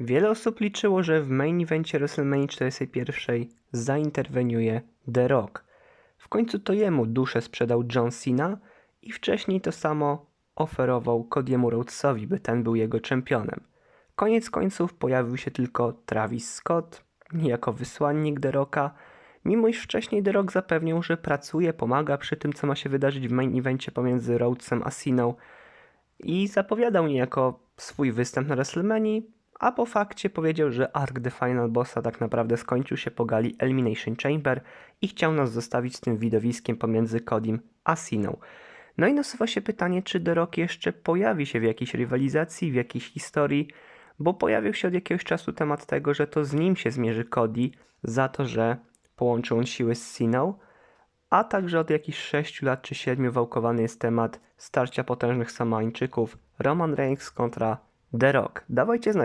Wiele osób liczyło, że w main evencie WrestleMania 41 zainterweniuje The Rock. W końcu to jemu duszę sprzedał John Cena i wcześniej to samo oferował Cody'emu Rhodesowi, by ten był jego czempionem. Koniec końców pojawił się tylko Travis Scott, niejako wysłannik The Rocka, mimo iż wcześniej The Rock zapewniał, że pracuje, pomaga przy tym, co ma się wydarzyć w main evencie pomiędzy Rhodesem a Ceną i zapowiadał niejako swój występ na WrestleMania, a po fakcie powiedział, że arc The Final Bossa tak naprawdę skończył się po gali Elimination Chamber i chciał nas zostawić z tym widowiskiem pomiędzy Codym a Siną. No i nasuwa się pytanie, czy The Rock jeszcze pojawi się w jakiejś rywalizacji, w jakiejś historii, bo pojawił się od jakiegoś czasu temat tego, że to z nim się zmierzy Cody za to, że połączył on siły z Siną, a także od jakichś 6 lat czy 7 wałkowany jest temat starcia potężnych Samańczyków Roman Reigns kontra The Rock. Dawajcie znać.